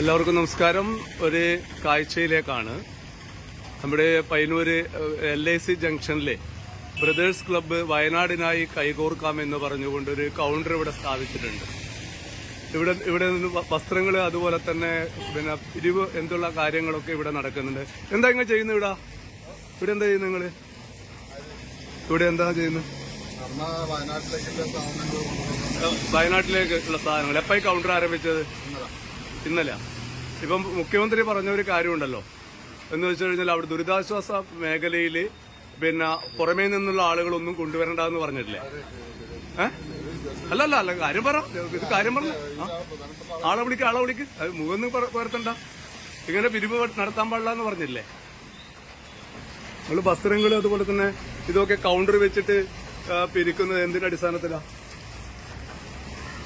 എല്ലാവർക്കും നമസ്കാരം. ഒരു കാഴ്ചയിലേക്കാണ്. നമ്മുടെ പയ്യന്നൂര് എൽ ഐ സി ജംഗ്ഷനിലെ ബ്രദേഴ്സ് ക്ലബ്ബ് വയനാടിനായി കൈകോർക്കാം എന്ന് പറഞ്ഞുകൊണ്ട് ഒരു കൗണ്ടർ ഇവിടെ സ്ഥാപിച്ചിട്ടുണ്ട്. ഇവിടെ ഇവിടെ നിന്ന് വസ്ത്രങ്ങൾ അതുപോലെ തന്നെ പിന്നെ പിരിവ് എന്തുള്ള കാര്യങ്ങളൊക്കെ ഇവിടെ നടക്കുന്നുണ്ട്. എന്താ ഇങ്ങനെ ചെയ്യുന്നത് ഇവിടെ? ഇവിടെ എന്താ ചെയ്യുന്നത് നിങ്ങൾ? ഇവിടെ എന്താ ചെയ്യുന്നത് വയനാട്ടിലേക്കുള്ള സാധനങ്ങൾ എപ്പോഴും കൗണ്ടർ ആരംഭിച്ചത്. ഇന്നലെ. ഇപ്പം മുഖ്യമന്ത്രി പറഞ്ഞ ഒരു കാര്യമുണ്ടല്ലോ. എന്ന് വെച്ച് കഴിഞ്ഞാൽ അവിടെ ദുരിതാശ്വാസ മേഖലയിൽ പിന്നെ പുറമേ നിന്നുള്ള ആളുകളൊന്നും കൊണ്ടുവരണ്ടെന്ന് പറഞ്ഞിട്ടില്ലേ? ഏഹ് അല്ല അല്ല കാര്യം പറ. ഇത് കാര്യം പറഞ്ഞു. ആളെ വിളിക്ക് ആളെ വിളിക്ക്. അത് പേർത്തണ്ട ഇങ്ങനെ പിരിവ് നടത്താൻ പാടില്ല എന്ന് പറഞ്ഞില്ലേ? നമ്മൾ വസ്ത്രങ്ങൾ അതുപോലെ തന്നെ ഇതൊക്കെ കൗണ്ടർ വെച്ചിട്ട് പിരിക്കുന്നത് എന്തിന്റെ അടിസ്ഥാനത്തിലാ?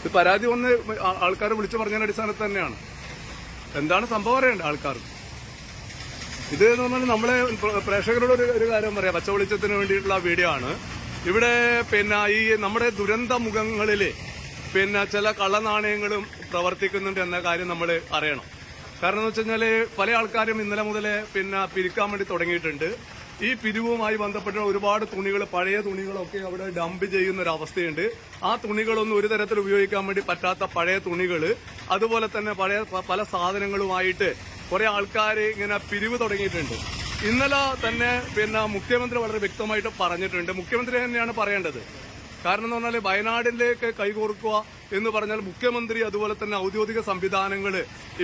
ഇത് പരാതി വന്ന് ആൾക്കാരെ വിളിച്ചു പറഞ്ഞതിന്റെ അടിസ്ഥാനത്തിൽ തന്നെയാണ്. എന്താണ് സംഭവം അറിയണ്ട ആൾക്കാർ ഇത് എന്ന് പറഞ്ഞാൽ നമ്മളെ പ്രേക്ഷകരോട് ഒരു ഒരു കാര്യം പറയാം. പച്ച വെളിച്ചത്തിന് വേണ്ടിയിട്ടുള്ള വീഡിയോ ആണ്. ഇവിടെ പിന്നെ ഈ നമ്മുടെ ദുരന്ത മുഖങ്ങളിൽ പിന്നെ ചില കള്ളനാണയങ്ങളും പ്രവർത്തിക്കുന്നുണ്ട് എന്ന കാര്യം നമ്മൾ അറിയണം. കാരണം എന്ന് വെച്ച് കഴിഞ്ഞാൽ പല ആൾക്കാരും ഇന്നലെ മുതലേ പിന്നെ പിരിക്കാൻ വേണ്ടി തുടങ്ങിയിട്ടുണ്ട്. ഈ പിരിവുമായി ബന്ധപ്പെട്ട ഒരുപാട് തുണികൾ പഴയ തുണികളൊക്കെ അവിടെ ഡംപ് ചെയ്യുന്ന ഒരു അവസ്ഥയുണ്ട് ആ തുണികളൊന്നും ഒരു തരത്തിൽ ഉപയോഗിക്കാൻ വേണ്ടി പറ്റാത്ത പഴയ തുണികൾ അതുപോലെ തന്നെ പഴയ പല സാധനങ്ങളുമായിട്ട് കുറേ ആൾക്കാർ ഇങ്ങനെ പിരിവ് തുടങ്ങിയിട്ടുണ്ട്. ഇന്നലെ തന്നെ പിന്നെ മുഖ്യമന്ത്രി വളരെ വ്യക്തമായിട്ട് പറഞ്ഞിട്ടുണ്ട്. മുഖ്യമന്ത്രി തന്നെയാണ് പറയേണ്ടത്. കാരണം എന്ന് പറഞ്ഞാൽ വയനാടിലേക്ക് കൈകോർക്കുക എന്ന് പറഞ്ഞാൽ മുഖ്യമന്ത്രി അതുപോലെ തന്നെ ഔദ്യോഗിക സംവിധാനങ്ങൾ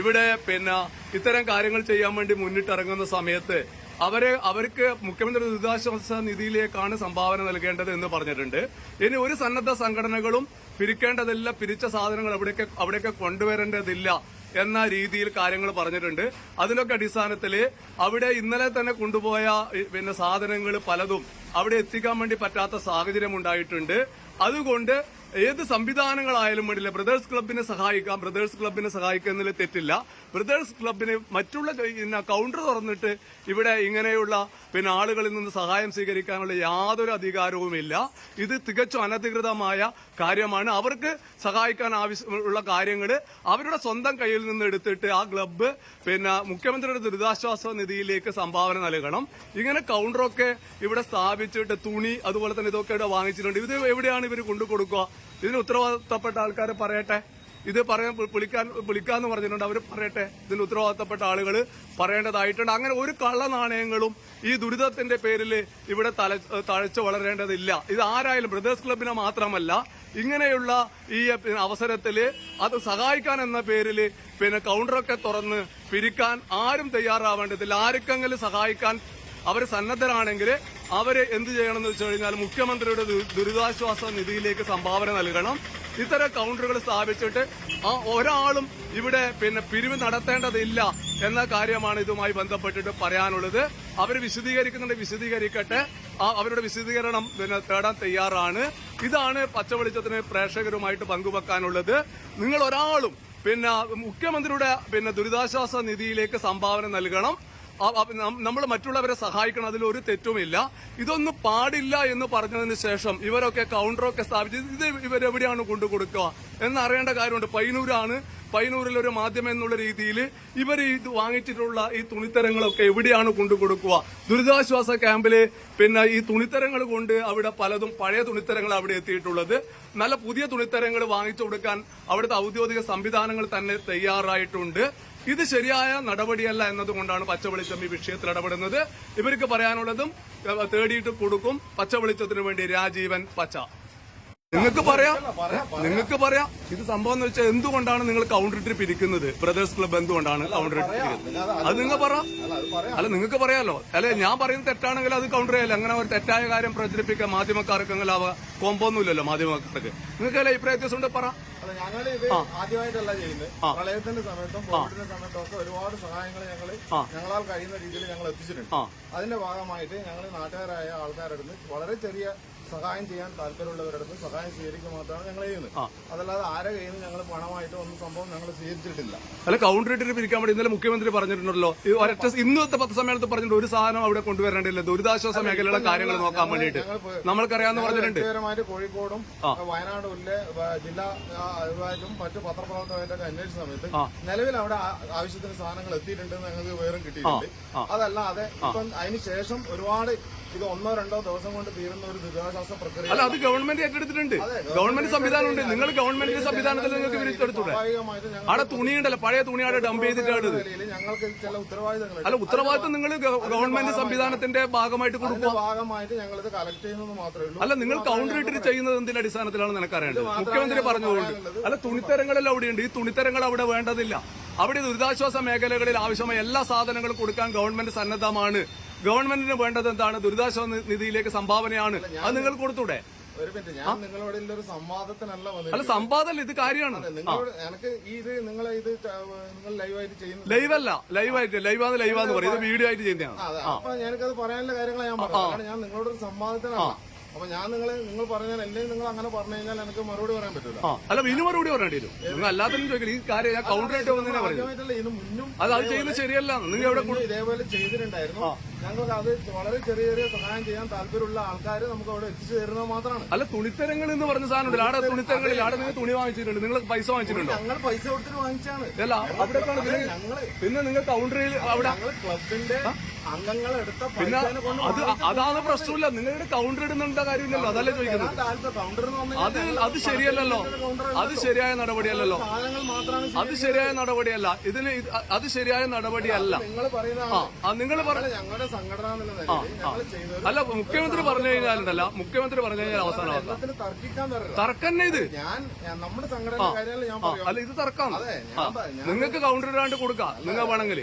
ഇവിടെ പിന്നെ ഇത്തരം കാര്യങ്ങൾ ചെയ്യാൻ വേണ്ടി മുന്നിട്ടിറങ്ങുന്ന സമയത്ത് അവരെ അവർക്ക് മുഖ്യമന്ത്രി ദുരിതാശ്വാസ നിധിയിലേക്കാണ് സംഭാവന നൽകേണ്ടത് എന്ന് പറഞ്ഞിട്ടുണ്ട്. ഇനി ഒരു സന്നദ്ധ സംഘടനകളും പിരിക്കേണ്ടതില്ല പിരിച്ച സാധനങ്ങൾ അവിടേക്ക് അവിടേക്ക് കൊണ്ടുവരേണ്ടതില്ല എന്ന രീതിയിൽ കാര്യങ്ങൾ പറഞ്ഞിട്ടുണ്ട്. അതിനൊക്കെ അടിസ്ഥാനത്തിൽ അവിടെ ഇന്നലെ തന്നെ കൊണ്ടുപോയ പിന്നെ സാധനങ്ങൾ പലതും അവിടെ എത്തിക്കാൻ വേണ്ടി പറ്റാത്ത സാഹചര്യം ഉണ്ടായിട്ടുണ്ട്. അതുകൊണ്ട് ഏത് സംവിധാനങ്ങളായാലും വേണ്ടില്ല ബ്രദേഴ്സ് ക്ലബിനെ സഹായിക്കാം ബ്രദേഴ്സ് ക്ലബിനെ സഹായിക്കുന്നതിൽ തെറ്റില്ല. ബ്രദേഴ്സ് ക്ലബിന് മറ്റുള്ള പിന്നെ കൗണ്ടർ തുറന്നിട്ട് ഇവിടെ ഇങ്ങനെയുള്ള പിന്നെ ആളുകളിൽ നിന്ന് സഹായം സ്വീകരിക്കാനുള്ള യാതൊരു അധികാരവുമില്ല ഇത് തികച്ചും അനധികൃതമായ കാര്യമാണ്. അവർക്ക് സഹായിക്കാൻ ആവശ്യമുള്ള കാര്യങ്ങൾ അവരുടെ സ്വന്തം കയ്യിൽ നിന്ന് എടുത്തിട്ട് ആ ക്ലബ്ബ് പിന്നെ മുഖ്യമന്ത്രിയുടെ ദുരിതാശ്വാസ നിധിയിലേക്ക് സംഭാവന നൽകണം. ഇങ്ങനെ കൗണ്ടറൊക്കെ ഇവിടെ സ്ഥാപിച്ചിട്ട് തുണി അതുപോലെ തന്നെ ഇതൊക്കെ ഇവിടെ വാങ്ങിച്ചിട്ടുണ്ട്. ഇത് എവിടെയാണ് ഇവർ കൊണ്ടു കൊടുക്കുക ഇതിന് ഉത്തരവാദിത്തപ്പെട്ട ആൾക്കാർ പറയട്ടെ. ഇത് പറയാൻ വിളിക്കാൻ വിളിക്കാന്ന് പറഞ്ഞിട്ടുണ്ട്. അവർ പറയട്ടെ. ഇതിന് ഉത്തരവാദിത്തപ്പെട്ട ആളുകൾ പറയേണ്ടതായിട്ടുണ്ട്. അങ്ങനെ ഒരു കള്ള നാണയങ്ങളും ഈ ദുരിതത്തിന്റെ പേരിൽ ഇവിടെ തല തഴച്ചു വളരേണ്ടതില്ല. ഇത് ആരായാലും ബ്രദേഴ്സ് ക്ലബിനെ മാത്രമല്ല ഇങ്ങനെയുള്ള ഈ അവസരത്തിൽ അത് സഹായിക്കാൻ എന്ന പേരിൽ പിന്നെ കൗണ്ടറൊക്കെ തുറന്ന് പിരിക്കാൻ ആരും തയ്യാറാവേണ്ടതില്ല. ആർക്കെങ്കിലും സഹായിക്കാൻ അവർ സന്നദ്ധരാണെങ്കിൽ അവർ എന്ത് ചെയ്യണമെന്ന് വെച്ച് കഴിഞ്ഞാൽ മുഖ്യമന്ത്രിയുടെ ദുരിതാശ്വാസ നിധിയിലേക്ക് സംഭാവന നൽകണം. ഇത്തരം കൗണ്ടറുകൾ സ്ഥാപിച്ചിട്ട് ആ ഒരാളും ഇവിടെ പിന്നെ പിരിവ് നടത്തേണ്ടതില്ല എന്ന കാര്യമാണ് ഇതുമായി ബന്ധപ്പെട്ടിട്ട് പറയാനുള്ളത്. അവർ വിശദീകരിക്കുന്നുണ്ട് വിശദീകരിക്കട്ടെ. അവരുടെ വിശദീകരണം പിന്നെ തേടാൻ തയ്യാറാണ്. ഇതാണ് പച്ചവെളിച്ചത്തിന് പ്രേക്ഷകരുമായിട്ട് പങ്കുവെക്കാനുള്ളത്. നിങ്ങൾ ഒരാളും പിന്നെ മുഖ്യമന്ത്രിയുടെ പിന്നെ ദുരിതാശ്വാസ നിധിയിലേക്ക് സംഭാവന നൽകണം. നമ്മൾ മറ്റുള്ളവരെ സഹായിക്കണം അതിൽ ഒരു തെറ്റുമില്ല. ഇതൊന്നും പാടില്ല എന്ന് പറഞ്ഞതിന് ശേഷം ഇവരൊക്കെ കൗണ്ടറൊക്കെ സ്ഥാപിച്ച് ഇത് ഇവരെവിടെയാണ് കൊണ്ടു കൊടുക്കുക എന്നറിയേണ്ട കാര്യമുണ്ട്. പൈനൂരാണ് പൈനൂരിൽ ഒരു മാധ്യമം എന്നുള്ള രീതിയിൽ ഇവർ ഇത് വാങ്ങിച്ചിട്ടുള്ള ഈ തുണിത്തരങ്ങളൊക്കെ എവിടെയാണ് കൊണ്ടു കൊടുക്കുക? ദുരിതാശ്വാസ ക്യാമ്പിൽ പിന്നെ ഈ തുണിത്തരങ്ങൾ കൊണ്ട് അവിടെ പലതും പഴയ തുണിത്തരങ്ങൾ അവിടെ എത്തിയിട്ടുള്ളത്. നല്ല പുതിയ തുണിത്തരങ്ങൾ വാങ്ങിച്ചു കൊടുക്കാൻ അവിടുത്തെ ഔദ്യോഗിക സംവിധാനങ്ങൾ തന്നെ തയ്യാറായിട്ടുണ്ട്. ഇത് ശരിയായ നടപടിയല്ല എന്നതുകൊണ്ടാണ് പച്ചവെളിച്ചം ഈ വിഷയത്തിൽ ഇടപെടുന്നത്. ഇവർക്ക് പറയാനുള്ളതും തേടിയിട്ട് കൊടുക്കും പച്ചവെളിച്ചത്തിനു വേണ്ടി രാജീവൻ പച്ച. നിങ്ങൾക്ക് പറയാം. നിങ്ങൾക്ക് പറയാം. ഇത് സംഭവം എന്ന് വെച്ചാൽ എന്തുകൊണ്ടാണ് നിങ്ങൾ കൗണ്ടർ ട്രിപ്പ് പിരിക്കുന്നത് ബ്രദേഴ്സ് ക്ലബ് എന്തുകൊണ്ടാണ് കൗണ്ടർ ട്രിപ്പ് അത് നിങ്ങൾ പറ അല്ല അത് പറയാം. അല്ല നിങ്ങൾക്ക് പറയാലോ. അല്ലെ ഞാൻ പറയുന്നത് തെറ്റാണെങ്കിൽ അത് കൗണ്ടർ ചെയ്യല്ല? അങ്ങനെ ഒരു തെറ്റായ കാര്യം പ്രചരിപ്പിക്കാൻ മാധ്യമക്കാർക്കെങ്കിലും അവ കോമ്പൊന്നുമില്ലല്ലോ മാധ്യമക്കാർക്ക് നിങ്ങൾക്ക് അല്ലെ അഭിപ്രായ വ്യത്യാസം ഉണ്ട്? പറ. അല്ല ഞങ്ങൾ ഇത് ആദ്യമായിട്ടല്ല ചെയ്യുന്നത്. പ്രളയത്തിന്റെ സമയത്തും കോവിഡിന്റെ സമയത്തും ഒക്കെ ഒരുപാട് സഹായങ്ങൾ ഞങ്ങൾ ഞങ്ങളാൽ കഴിയുന്ന രീതിയിൽ ഞങ്ങൾ എത്തിച്ചിട്ടുണ്ട്. അതിന്റെ ഭാഗമായിട്ട് ഞങ്ങൾ നാട്ടുകാരായ ആൾക്കാരുടെ വളരെ ചെറിയ സഹായം ചെയ്യാൻ താല്പര്യമുള്ളവരടുത്ത് സഹായം സ്വീകരിക്കുക മാത്രമാണ് ഞങ്ങൾ ചെയ്യുന്നത്. അതല്ലാതെ ആരെ കയ്യിൽ നിന്ന് ഞങ്ങൾ പണമായിട്ട് ഒന്നും സംഭവം ഞങ്ങൾ സ്വീകരിച്ചിട്ടില്ല. അല്ല കൗണ്ടർ ഇട്ടിട്ട് പിരിക്കാൻ വേണ്ടി ഇന്നലെ മുഖ്യമന്ത്രി പറഞ്ഞിട്ടുണ്ടല്ലോ. ഒരൊറ്റ ഇന്നത്തെ പത്രസമ്മേളനത്തിൽ പറഞ്ഞിട്ട് ഒരു സാധനം അവിടെ കൊണ്ടുവരേണ്ടില്ല ദുരിതാശ്വാസ മേഖലയുടെ കാര്യങ്ങൾ നോക്കാൻ വേണ്ടിയിട്ട്. നമ്മൾക്കറിയാന്ന് പറഞ്ഞിട്ടുണ്ട്. വ്യക്തിപരമായിട്ട് കോഴിക്കോടും വയനാടും ഇല്ലേ വ- ജില്ലാ ആ, മറ്റു പത്രപ്രവർത്തകരുടെ അന്വേഷിച്ച സമയത്ത് നിലവിൽ അവിടെ ആവശ്യത്തിന് സാധനങ്ങൾ എത്തിയിട്ടുണ്ടെന്ന് ഞങ്ങൾക്ക് വിവരം കിട്ടിയിട്ടുണ്ട്. അതല്ലാതെ ഇപ്പം അതിനുശേഷം ഒരുപാട് ഇത് ഒന്നോ രണ്ടോ ദിവസം കൊണ്ട് തീരുന്ന ഒരു ദുരിതാശ്വാസ പ്രക്രിയ. അല്ല അത് ഗവൺമെന്റ് ഏറ്റെടുത്തിട്ടുണ്ട്. ഗവൺമെന്റ് സംവിധാനം ഉണ്ട് നിങ്ങൾ ഗവൺമെന്റിന്റെ സംവിധാനത്തിൽ നിങ്ങൾക്ക് വിരിച്ചെടുത്തൂടെ അവിടെ തുണി അവിടെ തുണിയുണ്ടല്ലോ പഴയ തുണി അവിടെ ഡംപ് ചെയ്തിട്ടാണ് ഞങ്ങൾക്ക് ചില ഉത്തരവാദിത്തങ്ങൾ അല്ല ഉത്തരവാദിത്തം നിങ്ങൾ ഗവൺമെന്റ് സംവിധാനത്തിന്റെ ഭാഗമായിട്ട് കൊടുക്കും ഭാഗമായിട്ട് ഞങ്ങൾ ഇത് കളക്ട് ചെയ്യുന്നത് മാത്രമേ ഉള്ളൂ. അല്ല നിങ്ങൾ കൗണ്ടർ ഇട്ടിട്ട് ചെയ്യുന്നത് എന്തിന്റെ അടിസ്ഥാനത്തിലാണ് നിനക്കറിയേണ്ടത്? മുഖ്യമന്ത്രി പറഞ്ഞതുകൊണ്ട്. അല്ല തുണിത്തരങ്ങളെല്ലാം അവിടെയുണ്ട് ഈ തുണിത്തരങ്ങൾ അവിടെ വേണ്ടതില്ല. അവിടെ ദുരിതാശ്വാസ മേഖലകളിൽ ആവശ്യമായ എല്ലാ സാധനങ്ങളും കൊടുക്കാൻ ഗവൺമെന്റ് സന്നദ്ധമാണ്. ഗവൺമെന്റിന് വേണ്ടത് എന്താണ്? ദുരിതാശ്വാസ നിധിയിലേക്ക് സംഭാവനയാണ്. അത് നിങ്ങൾ കൊടുത്തൂടെ? ഒരു മിനിറ്റ് ഞാൻ നിങ്ങളോട് ഒരു സംവാദത്തിനല്ല അല്ല സംവാദമല്ല ഇത് കാര്യമാണ്. നിങ്ങളോട് എനിക്ക് ഈ ഇത് നിങ്ങളെ ഇത് നിങ്ങൾ ലൈവായിട്ട് ചെയ്യുന്നത് ലൈവല്ല ലൈവായിട്ട് ലൈവാന്ന് ലൈവാന്ന് പറയും. ഇത് വീഡിയോ ആയിട്ട് ചെയ്യുന്നതാണ്. അപ്പൊ ഞാനത് പറയാനുള്ള കാര്യങ്ങൾ ഞാൻ പറഞ്ഞു ഞാൻ നിങ്ങളോട് ഒരു സംവാദത്തിനല്ല അപ്പൊ ഞാൻ നിങ്ങളെ നിങ്ങൾ പറഞ്ഞാൽ അല്ലെങ്കിൽ നിങ്ങൾ അങ്ങനെ പറഞ്ഞു കഴിഞ്ഞാൽ എനിക്ക് മറുപടി പറയാൻ പറ്റില്ല അല്ല ഇനി മറുപടി പറയേണ്ടി വരും. നിങ്ങൾ എല്ലാത്തിനും ചോദിക്കും ഈ കാര്യം ഞാൻ കൗണ്ടർ ആയിട്ട് വന്നതിനാ പറയുന്നത്. ഇത് മുന്നും അത് അത് ചെയ്യുന്നത് ശരിയല്ല. നിങ്ങൾ എവിടെ ഇതേപോലെ ചെയ്തിട്ടുണ്ടായിരുന്നു. ഞങ്ങൾക്ക് അത് വളരെ ചെറിയ ചെറിയ സഹായം ചെയ്യാൻ താല്പര്യമുള്ള ആൾക്കാർ നമുക്ക് അവിടെ എത്തിച്ചു തരുന്നത് മാത്രമാണ്. അല്ല തുണിത്തരങ്ങൾ എന്ന് പറഞ്ഞ സാധനം തുണിത്തരങ്ങൾ തുണിത്തരങ്ങളിൽ നിങ്ങൾ തുണി വാങ്ങിച്ചിട്ടുണ്ട്. നിങ്ങൾ പൈസ വാങ്ങിച്ചിട്ടുണ്ടോ? ഞങ്ങൾ പൈസ കൊടുത്തിട്ട് വാങ്ങിച്ചാണ്. അല്ല അവിടെ പിന്നെ നിങ്ങൾ കൗണ്ടറിൽ അവിടെ ക്ലബിന്റെ അംഗങ്ങൾ എടുത്ത പിന്നെ അത് അതാണ് പ്രശ്നമില്ല. നിങ്ങളുടെ കൗണ്ടർ ഇടുന്നുണ്ട കാര്യമില്ലല്ലോ. അതല്ലേ ചോദിക്കുന്നത്. അത് അത് ശരിയല്ലല്ലോ. അത് ശരിയായ നടപടിയല്ലല്ലോ. അത് ശരിയായ നടപടിയല്ല. ഇതിന് അത് ശരിയായ നടപടിയല്ല. നിങ്ങൾ പറയുന്ന ആ നിങ്ങൾ പറഞ്ഞ ഞങ്ങളുടെ അല്ല മുഖ്യമന്ത്രി പറഞ്ഞു കഴിഞ്ഞാലുണ്ടല്ല. മുഖ്യമന്ത്രി പറഞ്ഞു കഴിഞ്ഞാൽ അവസാനമാക്കാം തർക്കന്നെ ഇത്. അല്ല ഇത് തർക്കാണ് നിങ്ങൾക്ക് കൗണ്ടർ ഇടാണ്ട് കൊടുക്കാം നിങ്ങൾ വേണമെങ്കിൽ.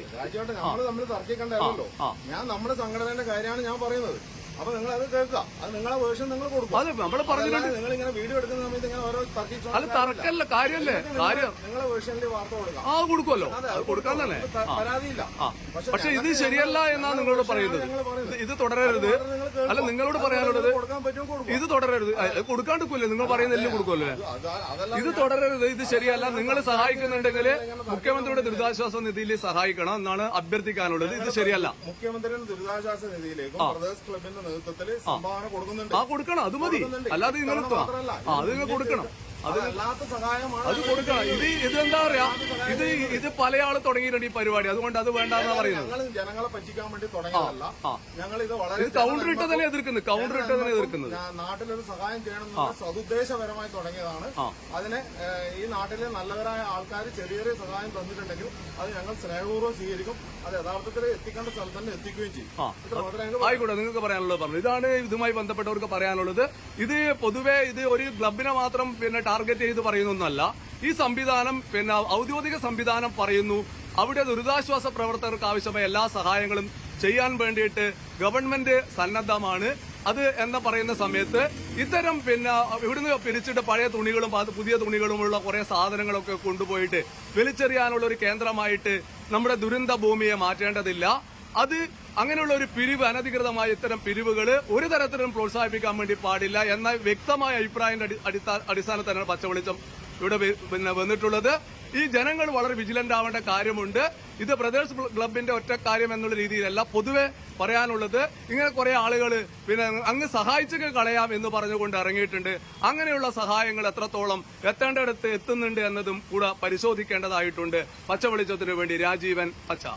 ഞാൻ നമ്മുടെ സംഘടനയുടെ കാര്യമാണ് ഞാൻ പറയുന്നത്. അപ്പൊ നിങ്ങൾ അത് കേൾക്കുക. അത് നിങ്ങളെ വേർഷൻ നിങ്ങൾ കൊടുക്കും അത് നമ്മൾ പറഞ്ഞിട്ടുണ്ട്. നിങ്ങൾ ഇങ്ങനെ വീഡിയോ എടുക്കുന്ന സമയത്ത് ഇങ്ങനെ ഓരോ തർക്കിച്ചോ അല്ല തർക്കല്ല കാര്യല്ലേ? കാര്യം നിങ്ങളെ വേർഷനിൽ വാർത്ത കൊടുക്കാം ആ കൊടുക്കുമല്ലോ അത് കൊടുക്കാൻ തന്നെ. പരാതിയില്ല. പക്ഷെ ഇത് ശരിയല്ല എന്നാണ് നിങ്ങളോട് പറയുന്നത്. ഇത് തുടരരുത്. അല്ല നിങ്ങളോട് പറയാനുള്ളത് ഇത് തുടരരുത്. കൊടുക്കാണ്ടിരിക്കില്ലേ നിങ്ങൾ പറയുന്നതിലും കൊടുക്കുമല്ലേ ഇത് തുടരരുത്. ഇത് ശരിയല്ല. നിങ്ങൾ സഹായിക്കുന്നുണ്ടെങ്കിൽ മുഖ്യമന്ത്രിയുടെ ദുരിതാശ്വാസ നിധിയിൽ സഹായിക്കണം എന്നാണ് അഭ്യർത്ഥിക്കാനുള്ളത്. ഇത് ശരിയല്ല. മുഖ്യമന്ത്രിയുടെ ദുരിതാശ്വാസ നിധിയിലേക്കും ക്ലബിന്റെ നേതൃത്വത്തിൽ സംഭാവന കൊടുക്കുന്നുണ്ട്. ആ കൊടുക്കണം. അത് മതി. അല്ലാതെ നിങ്ങൾ അത് നിങ്ങൾ കൊടുക്കണം. അത് കൊടുക്കണം ഇത് ഇതെന്താ പറയാ? ഇത് ഇത് പല ആൾ തുടങ്ങിയിട്ടുണ്ട് ഈ പരിപാടി. അതുകൊണ്ട് അത് വേണ്ടെന്നാ പറയുന്നത്. ഞങ്ങൾ ജനങ്ങളെ പറ്റിക്കാൻ വേണ്ടി തുടങ്ങിയതല്ല. ഞങ്ങൾ ഇത് വളരെ കൗണ്ടർ ഇട്ടതന്നെ എതിർക്കുന്നത്? കൗണ്ടർ ഇട്ടതന്നെ എതിർക്കുന്നത്? നാട്ടിലൊരു സഹായം ചെയ്യണം സതുദ്ദേശപരമായി തുടങ്ങിയതാണ്. അതിനെ ഈ നാട്ടിലെ നല്ലവരായ ആൾക്കാർ ചെറിയ ചെറിയ സഹായം തന്നിട്ടുണ്ടെങ്കിൽ അത് ഞങ്ങൾ സ്നേഹപൂർവം സ്വീകരിക്കും. അത് യഥാർത്ഥത്തിൽ എത്തിക്കേണ്ട സ്ഥലത്ത് തന്നെ എത്തിക്കുകയും ചെയ്യും. ആയിക്കോട്ടെ നിങ്ങൾക്ക് പറയാനുള്ളത് പറഞ്ഞു. ഇതാണ് ഇതുമായി ബന്ധപ്പെട്ടവർക്ക് പറയാനുള്ളത്. ഇത് പൊതുവെ ഇത് ഒരു ക്ലബിനെ മാത്രം പിന്നെ ടാർഗറ്റ് ചെയ്ത് പറയുന്നൊന്നല്ല. ഈ സംവിധാനം പിന്നെ ഔദ്യോഗിക സംവിധാനം പറയുന്നു. അവിടെ ദുരിതാശ്വാസ പ്രവർത്തകർക്ക് ആവശ്യമായ എല്ലാ സഹായങ്ങളും ചെയ്യാൻ വേണ്ടിയിട്ട് ഗവൺമെന്റ് സന്നദ്ധമാണ്. അത് എന്ന് പറയുന്ന സമയത്ത് ഇത്തരം പിന്നെ ഇവിടുന്ന് പിരിച്ചിട്ട് പഴയ തുണികളും പുതിയ തുണികളുമുള്ള കുറേ സാധനങ്ങളൊക്കെ കൊണ്ടുപോയിട്ട് വലിച്ചെറിയാനുള്ള ഒരു കേന്ദ്രമായിട്ട് നമ്മുടെ ദുരന്ത ഭൂമിയെ മാറ്റേണ്ടതില്ല. അത് അങ്ങനെയുള്ള ഒരു പിരിവ് അനധികൃതമായ ഇത്തരം പിരിവുകൾ ഒരു തരത്തിലും പ്രോത്സാഹിപ്പിക്കാൻ വേണ്ടി പാടില്ല എന്ന വ്യക്തമായ അടിസ്ഥാ- അടിസ്ഥാനത്തിലാണ് പച്ചവെളിച്ചം ഇവിടെ പിന്നെ വന്നിട്ടുള്ളത്. ഈ ജനങ്ങൾ വളരെ വിജിലന്റ് ആവേണ്ട കാര്യമുണ്ട്. ഇത് ബ്രദേഴ്സ് ക്ലബിന്റെ ഒറ്റ കാര്യം എന്നുള്ള രീതിയിലല്ല പൊതുവെ പറയാനുള്ളത്. ഇങ്ങനെ കുറെ ആളുകൾ പിന്നെ അങ്ങ് സഹായിച്ചൊക്കെ കളയാം എന്ന് പറഞ്ഞുകൊണ്ട് ഇറങ്ങിയിട്ടുണ്ട്. അങ്ങനെയുള്ള സഹായങ്ങൾ എത്രത്തോളം എത്തേണ്ടടുത്ത് എത്തുന്നുണ്ട് എന്നതും കൂടെ പരിശോധിക്കേണ്ടതായിട്ടുണ്ട്. പച്ചവെളിച്ചത്തിനു വേണ്ടി രാജീവൻ പച്ച